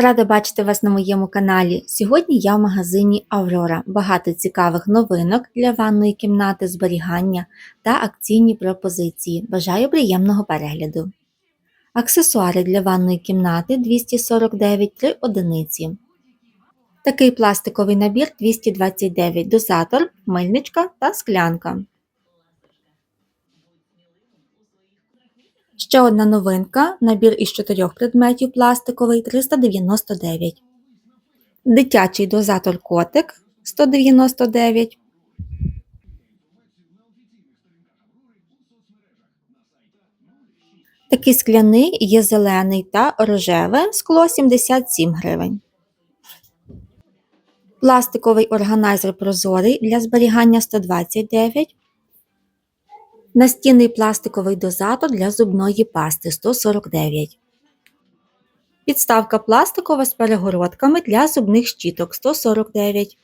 Рада бачити вас на моєму каналі. Сьогодні я в магазині Аврора. Багато цікавих новинок для ванної кімнати, зберігання та акційні пропозиції. Бажаю приємного перегляду. Аксесуари для ванної кімнати 249 3 одиниці. Такий пластиковий набір 229 дозатор, мильничка та склянка. Ще одна новинка набір із чотирьох предметів пластиковий 399. Дитячий дозатор котик 199. Такий скляний є зелений та рожеве скло 77 гривень. Пластиковий органайзер прозорий для зберігання 129 Настінний пластиковий дозатор для зубної пасти 149. Підставка пластикова з перегородками для зубних щіток 149.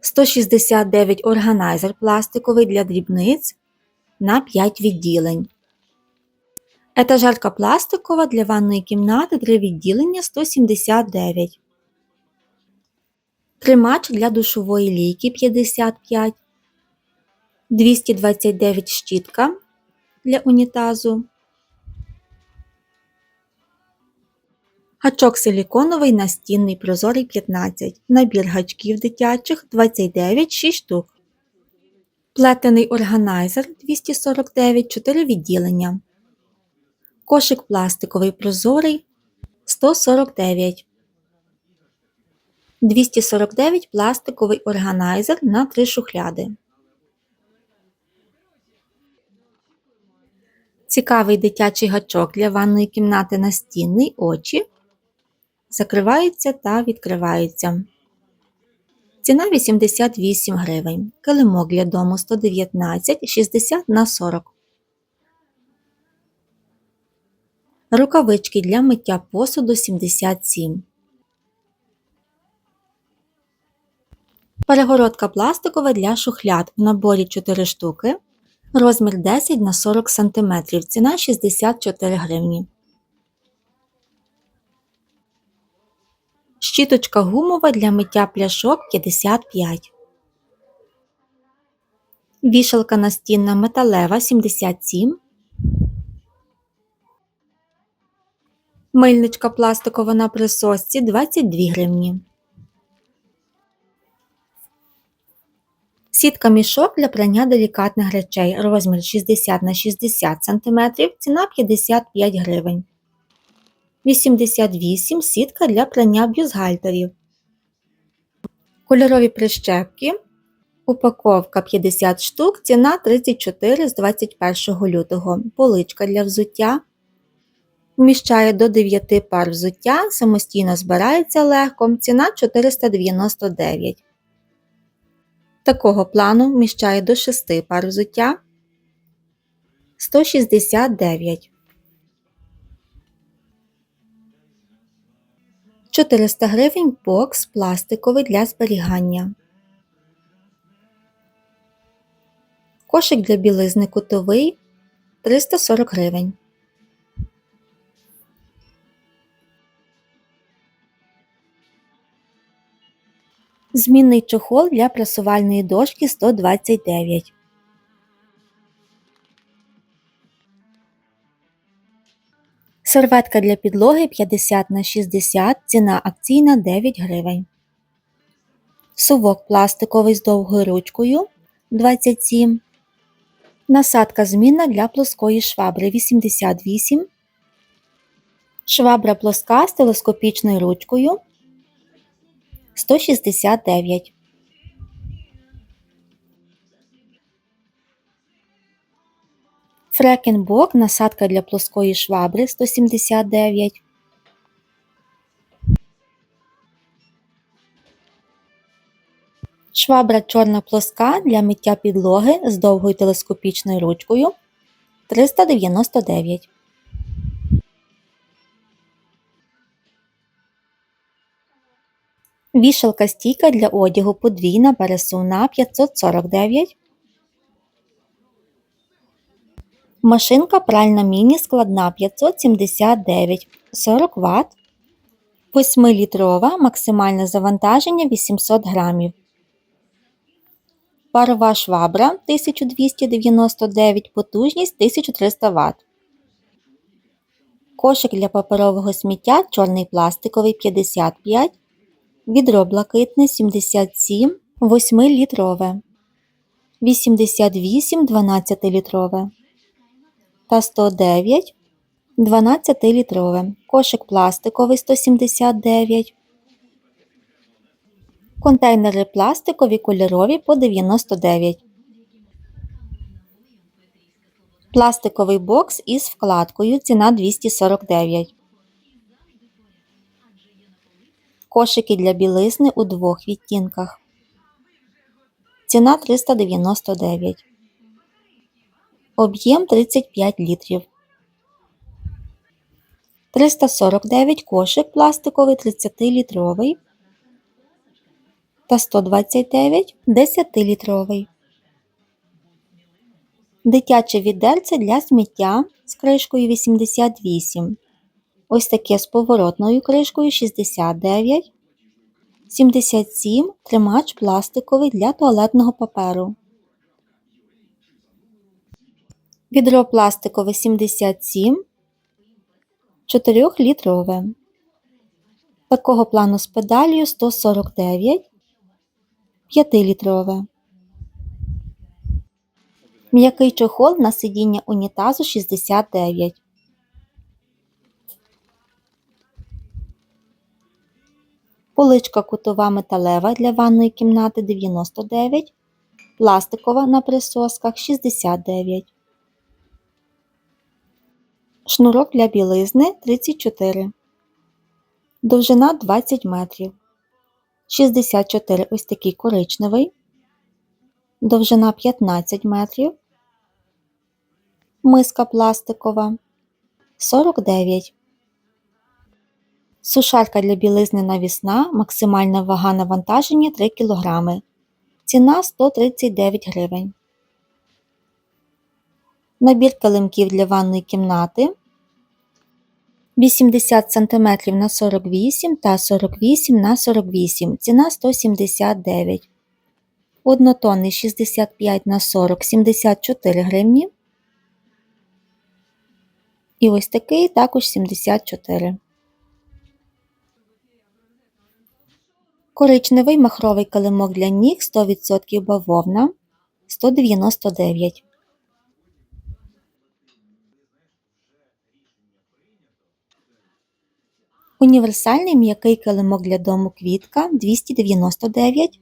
169 органайзер пластиковий для дрібниць на 5 відділень. Етажерка пластикова для ванної кімнати 3 відділення 179. Тримач для душової лійки 55. 229 щітка для унітазу. Гачок силіконовий настінний прозорий 15, набір гачків дитячих 29 6 штук. Плетений органайзер 249 4 відділення. Кошик пластиковий прозорий 149. 249 пластиковий органайзер на 3 шухляди. Цікавий дитячий гачок для ванної кімнати настінний очі. Закриваються та відкриваються. Ціна 88 гривень. Килимок для дому 119 60 на 40. Рукавички для миття посуду 77. Перегородка пластикова для шухляд в наборі 4 штуки. Розмір 10 на 40 см. Ціна 64 гривні. Щіточка гумова для миття пляшок 55. Вішалка настінна металева 77. Мильничка пластикова на присосці 22 гривні. Сітка мішок для прання делікатних речей. Розмір 60 на 60 см, ціна 55 гривень. 88 сітка для прання бюстгальтерів. Кольорові прищепки. Упаковка 50 штук, ціна 34 з 21 лютого. Поличка для взуття. Вміщає до 9 пар взуття, самостійно збирається легко, ціна 499 Такого плану вміщає до 6 пар взуття 169 400 гривень бокс пластиковий для зберігання. Кошик для білизни кутовий 340 гривень. Змінний чохол для прасувальної дошки 129. Серветка для підлоги 50 на 60, ціна акційна 9 гривень. Сувок пластиковий з довгою ручкою 27. Насадка змінна для плоскої швабри 88. Швабра плоска з телескопічною ручкою 169. Фрекенбок насадка для плоскої швабри 179. Швабра чорна плоска для миття підлоги з довгою телескопічною ручкою 399. Вішалка стійка для одягу подвійна пересувна 549. Машинка пральна міні складна 579 40 Вт. 8-літрова максимальне завантаження 800 грамів. Парова швабра 1299, потужність 1300 Вт. Кошик для паперового сміття чорний пластиковий 55, відро блакитне 77, 8-літрове, 88 12-літрове та 109 12-літрове, кошик пластиковий 179, контейнери пластикові кольорові по 99. Пластиковий бокс із вкладкою ціна 249. Кошики для білизни у двох відтінках. Ціна 399. Об'єм 35 літрів. 349 кошик пластиковий 30-літровий та 129 10-літровий. Дитяче відерце для сміття з кришкою 88. Ось таке з поворотною кришкою 69. 77 тримач пластиковий для туалетного паперу. Відро пластикове 77. 4-літрове. Такого плану з педалью 149. 5-літрове. М'який чохол на сидіння унітазу 69. Поличка кутова металева для ванної кімнати 99. Пластикова на присосках 69. Шнурок для білизни 34. Довжина 20 метрів. 64 ось такий коричневий. Довжина 15 метрів. Миска пластикова 49. Сушарка для білизни навісна. Максимальна вага навантаження 3 кг. Ціна 139 гривень. Набір килимків для ванної кімнати 80 см на 48 та 48 на 48. Ціна 179 Однотонний 65 на 40 74 гривні. І ось такий також 74. Коричневий махровий килимок для ніг 100% бавовна 199. Універсальний м'який килимок для дому квітка 299.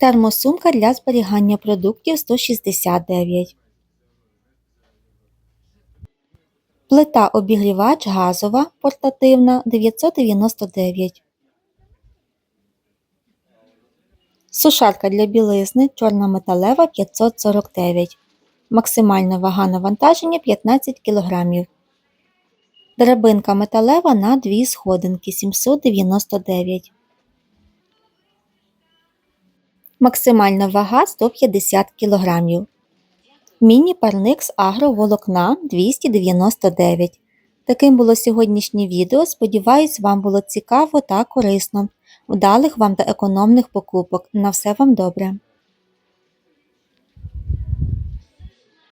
Термосумка для зберігання продуктів 169. Плита обігрівач газова портативна 999. Сушарка для білизни чорна металева 549. Максимальна вага навантаження 15 кг. Драбинка металева на 2 сходинки 799. Максимальна вага 150 кг. Міні-парник з агроволокна 299. Таким було сьогоднішнє відео. Сподіваюсь, вам було цікаво та корисно. Вдалих вам та економних покупок. На все вам добре!